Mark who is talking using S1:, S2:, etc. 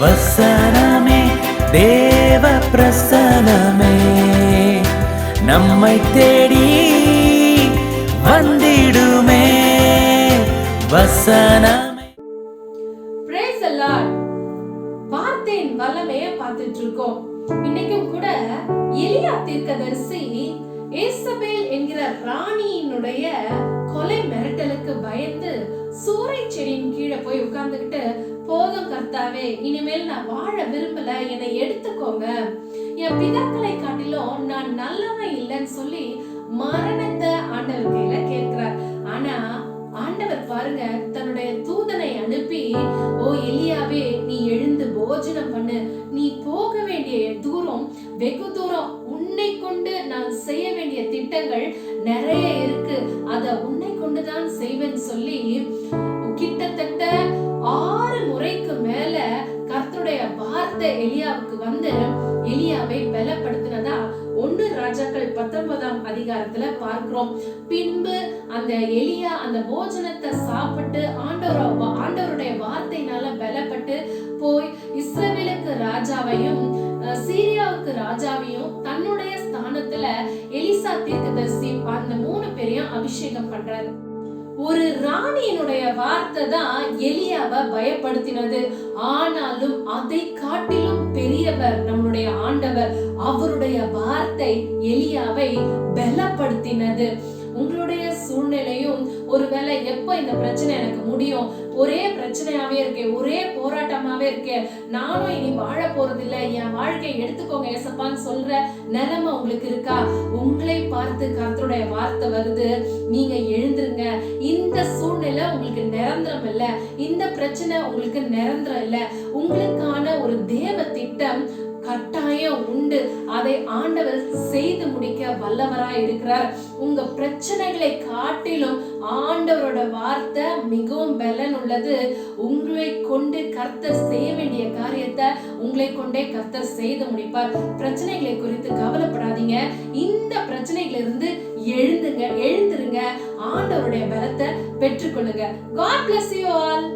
S1: வசனமே தேவ பிரசனமே நம்மை தேடி வந்திடுமே வசனமே.
S2: Praise வார்த்தையின் வல்லமைய பார்த்துட்டு இருக்கோம் இன்னைக்கும் கூட எலியா தீர்க்கதரிசி ஏசபேல் என்கிற ராணியினுடைய கொலை மிரட்டலுக்கு பயந்து சூறை செடியின் கீழே போய் உட்கார்ந்துகிட்டு போதும் கர்த்தாவே இனிமேல் நான் வாழ விரும்பல என்னை எடுத்துக்கோங்க. என் பிதாக்களை காட்டிலும் நான் நல்லவன் இல்லைன்னு சொல்லி மரணத்தை ஆண்டவர் கையில கேட்கிறார். ஆனா ஆண்டவர் பாருங்க தன்னுடைய தூதனை அனுப்பி ஓ எலியாவே நீ எழுந்து போஜனம் பண்ணு. நீ போக வேண்டிய தூரம் வெகு தூரம் உன்னை கொண்டு நான் செய்ய வேண்டிய திட்டங்கள் நிறைய இருக்கு. அத உன்னை கொண்டுதான் செய்வேன்னு சொல்லி வந்து எலியாவை பலப்படுத்தினதா? ஒன்னு ராஜாக்கள் பத்தொன்பதாம் அதிகாரத்துல பார்க்கிறோம். பின்பு அந்த எலியா அந்த போஜனத்தை சாப்பிட்டு ஆண்டவர் ஆண்டவருடைய வார்த்தையினால பலப்பட்டு போய் இஸ்ரவேலுக்கு ராஜாவையும் சீரியாவுக்கு ராஜாவையும் தன்னுடைய ஸ்தானத்துல எலிசா தீர்க்கதரிசி அந்த மூணு பேரையும் அபிஷேகம் பண்றாரு. ஒரு ராணியினுடைய வார்த்தை தான் எலியாவை பயப்படுத்தினது. ஆனாலும் அதை காட்டிலும் பெரியவர் நம்முடைய ஆண்டவர் அவருடைய வார்த்தை எலியாவை பலப்படுத்தினது. உங்களுடைய சூழ்நிலையும் ஒருவேளை எப்போ இந்த பிரச்சனை எனக்கு முடியும்? ஒரே பிரச்சனையாவே இருக்கே ஒரே போராட்டமாவே இருக்கே. நானும் இனி வாழ போறதில்ல என் வாழ்க்கையை எடுத்துக்கோங்க ஏசப்பான்னு சொல்ற நிலைமை உங்களுக்கு இருக்கா? உங்களை பார்த்து கர்த்தருடைய வார்த்தை வருது. நீங்க எழுந்துருங்க உங்களுக்கு நிரந்தரம் இல்ல. இந்த பிரச்சனை உங்களுக்கு நிரந்தரம் இல்ல. உங்களுக்கான ஒரு தேவ திட்டம் கட்டாயம் உண்டு. அதை ஆண்டவர் செய்து முடிக்க வல்லவரா இருக்கிறார். உங்க பிரச்சனைகளை காட்டிலும் ஆண்டவரோட வார்த்தை மிகவும் பலன் உள்ளது. உங்களை கொண்டு கர்த்தர் செய்ய வேண்டிய காரியத்தை உங்களை கொண்டே கர்த்தர் செய்து முடிப்பார். பிரச்சனைகளை குறித்து கவலைப்படாதீங்க. இந்த பிரச்சனைகளிலிருந்து எழுந்துங்க எழுந்துருங்க. ஆண்டவருடைய பலத்தை பெற்றுக்கொள்ளுங்க. God bless you all